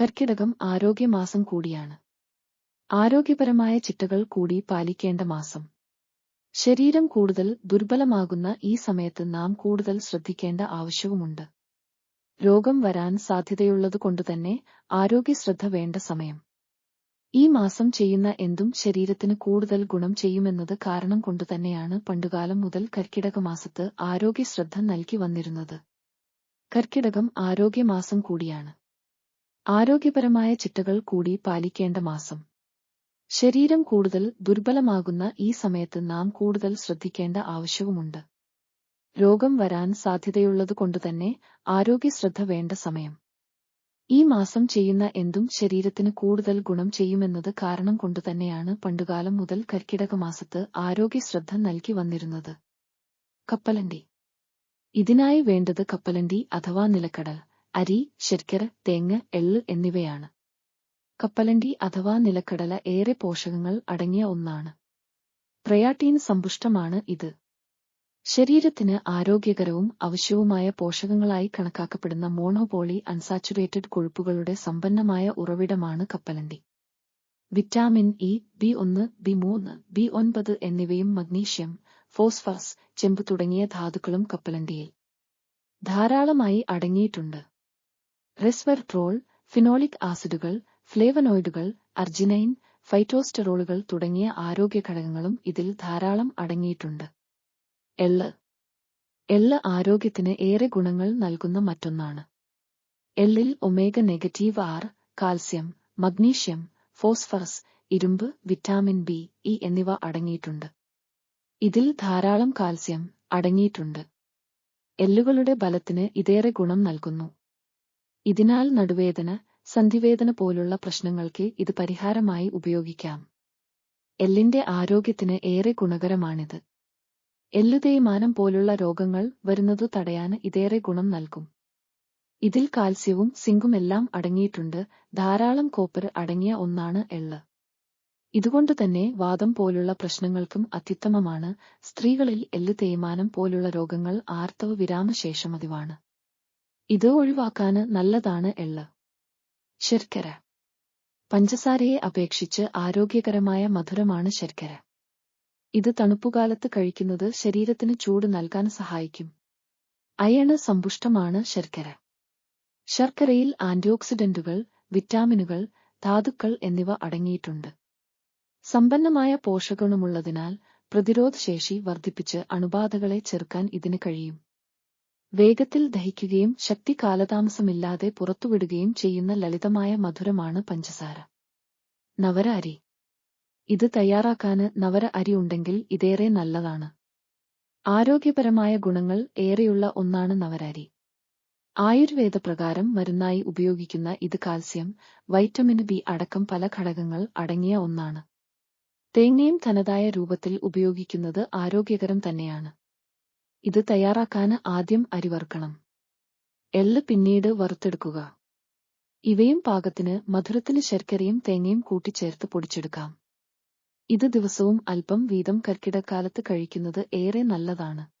കർക്കിടകം ആരോഗ്യമാസം കൂടിയാണ്. ആരോഗ്യപരമായ ചിട്ടകൾ കൂടി പാലിക്കേണ്ട മാസം. ശരീരം കൂടുതൽ ദുർബലമാകുന്ന ഈ സമയത്ത് നാം കൂടുതൽ ശ്രദ്ധിക്കേണ്ട ആവശ്യവുമുണ്ട്. രോഗം വരാൻ സാധ്യതയുള്ളതുകൊണ്ടുതന്നെ ആരോഗ്യശ്രദ്ധ വേണ്ട സമയം. ഈ മാസം ചെയ്യുന്ന എന്തും ശരീരത്തിന് കൂടുതൽ ഗുണം ചെയ്യുമെന്നത് കാരണം കൊണ്ടുതന്നെയാണ് പണ്ടുകാലം മുതൽ കർക്കിടക മാസത്ത് ആരോഗ്യശ്രദ്ധ നൽകി വന്നിരുന്നത്. കർക്കിടകം ആരോഗ്യമാസം കൂടിയാണ്. ആരോഗ്യപരമായ ചിട്ടകൾ കൂടി പാലിക്കേണ്ട മാസം. ശരീരം കൂടുതൽ ദുർബലമാകുന്ന ഈ സമയത്ത് നാം കൂടുതൽ ശ്രദ്ധിക്കേണ്ട ആവശ്യവുമുണ്ട്. രോഗം വരാൻ സാധ്യതയുള്ളതുകൊണ്ടുതന്നെ ആരോഗ്യശ്രദ്ധ വേണ്ട സമയം. ഈ മാസം ചെയ്യുന്ന എന്തും ശരീരത്തിന് കൂടുതൽ ഗുണം ചെയ്യുമെന്നത് കാരണം കൊണ്ടുതന്നെയാണ് പണ്ടുകാലം മുതൽ കർക്കിടക മാസത്ത് ആരോഗ്യശ്രദ്ധ നൽകി വന്നിരുന്നത്. കപ്പലണ്ടി. ഇതിനായി വേണ്ടത് കപ്പലണ്ടി അഥവാ നിലക്കടൽ. അരി ശർക്കര തേങ്ങ എള്ള് എന്നിവയാണ്. കപ്പലണ്ടി അഥവാ നിലക്കടല ഏറെ പോഷകങ്ങൾ അടങ്ങിയ ഒന്നാണ്. പ്രയാട്ടീൻ സമ്പുഷ്ടമാണ് ഇത്. ശരീരത്തിന് ആരോഗ്യകരവും ആവശ്യവുമായ പോഷകങ്ങളായി കണക്കാക്കപ്പെടുന്ന മോണോപോളി അൺസാച്ചുറേറ്റഡ് കൊഴുപ്പുകളുടെ സമ്പന്നമായ ഉറവിടമാണ് കപ്പലണ്ടി. വിറ്റാമിൻ ഇ ബി ഒന്ന് ബി മൂന്ന് ബി ഒൻപത് എന്നിവയും മഗ്നീഷ്യം ഫോസ്ഫറസ് ചെമ്പ് തുടങ്ങിയ ധാതുക്കളും കപ്പലണ്ടിയിൽ ധാരാളമായി അടങ്ങിയിട്ടുണ്ട്. റെസ്വെർട്രോൾ ഫിനോളിക് ആസിഡുകൾ ഫ്ലേവനോയിഡുകൾ അർജിനൈൻ ഫൈറ്റോസ്റ്ററോളുകൾ തുടങ്ങിയ ആരോഗ്യ ഘടകങ്ങളും ഇതിൽ ധാരാളം അടങ്ങിയിട്ടുണ്ട്. എള്ള് എള്ള് ആരോഗ്യത്തിന് ഏറെ ഗുണങ്ങൾ നൽകുന്ന മറ്റൊന്നാണ്. എള്ളിൽ omega negative R calcium magnesium phosphorus ഇരുമ്പ് വിറ്റാമിൻ ബി ഇ എന്നിവ അടങ്ങിയിട്ടുണ്ട്. ഇതിൽ ധാരാളം കാൽസ്യം അടങ്ങിയിട്ടുണ്ട്. എല്ലുകളുടെ ബലത്തിന് ഇതേറെ ഗുണം നൽകുന്നു. ഇതിനാൽ നടുവേദന സന്ധിവേദന പോലുള്ള പ്രശ്നങ്ങൾക്ക് ഇത് പരിഹാരമായി ഉപയോഗിക്കാം. എല്ലിന്റെ ആരോഗ്യത്തിന് ഏറെ ഗുണകരമാണിത്. എല്ലു തേയ്മാനം പോലുള്ള രോഗങ്ങൾ വരുന്നത് തടയാൻ ഇതേറെ ഗുണം നൽകും. ഇതിൽ കാൽസ്യവും സിങ്കും എല്ലാം അടങ്ങിയിട്ടുണ്ട്. ധാരാളം കോപ്പർ അടങ്ങിയ ഒന്നാണ് എള്ള്. ഇതുകൊണ്ട് തന്നെ വാദം പോലുള്ള പ്രശ്നങ്ങൾക്കും അത്യുത്തമമാണ്. സ്ത്രീകളിൽ എല്ലു തേയ്മാനം പോലുള്ള രോഗങ്ങൾ ആർത്തവ വിരാമശേഷം പതിവാണ് ഇത് ഒഴിവാക്കാന് നല്ലതാണ് എള്ള്. ശർക്കര. പഞ്ചസാരയെ അപേക്ഷിച്ച് ആരോഗ്യകരമായ മധുരമാണ് ശർക്കര. ഇത് തണുപ്പുകാലത്ത് കഴിക്കുന്നത് ശരീരത്തിന് ചൂട് നൽകാൻ സഹായിക്കും. അയണ് സമ്പുഷ്ടമാണ് ശർക്കര. ശർക്കരയിൽ ആന്റിഓക്സിഡന്റുകൾ വിറ്റാമിനുകൾ ധാതുക്കൾ എന്നിവ അടങ്ങിയിട്ടുണ്ട്. സമ്പന്നമായ പോഷകണമുള്ളതിനാൽ പ്രതിരോധശേഷി വർദ്ധിപ്പിച്ച് അണുബാധകളെ ചെറുക്കാൻ ഇതിന് കഴിയും. വേഗത്തിൽ ദഹിക്കുകയും ശക്തി കാലതാമസമില്ലാതെ പുറത്തുവിടുകയും ചെയ്യുന്ന ലളിതമായ മധുരമാണ് പഞ്ചസാര. നവര അരി. ഇത് തയ്യാറാക്കാന് നവര അരി ഉണ്ടെങ്കിൽ ഇതേറെ നല്ലതാണ്. ആരോഗ്യപരമായ ഗുണങ്ങൾ ഏറെയുള്ള ഒന്നാണ് നവരരി ആയുർവേദ പ്രകാരം മരുന്നായി ഉപയോഗിക്കുന്ന ഇത് കാൽസ്യം വൈറ്റമിൻ ബി അടക്കം പല ഘടകങ്ങൾ അടങ്ങിയ ഒന്നാണ്. തേങ്ങയും തനതായ രൂപത്തിൽ ഉപയോഗിക്കുന്നത് ആരോഗ്യകരം തന്നെയാണ്. ഇത് തയ്യാറാക്കാന് ആദ്യം അരി വറുക്കണം. എള്ള് പിന്നീട് വറുത്തെടുക്കുക. ഇവയും പാകത്തിന് മധുരത്തിന് ശർക്കരയും തേങ്ങയും കൂട്ടിച്ചേർത്ത് പൊടിച്ചെടുക്കാം. ഇത് ദിവസവും അല്പം വീതം കർക്കിടക്കാലത്ത് കഴിക്കുന്നത് ഏറെ നല്ലതാണ്.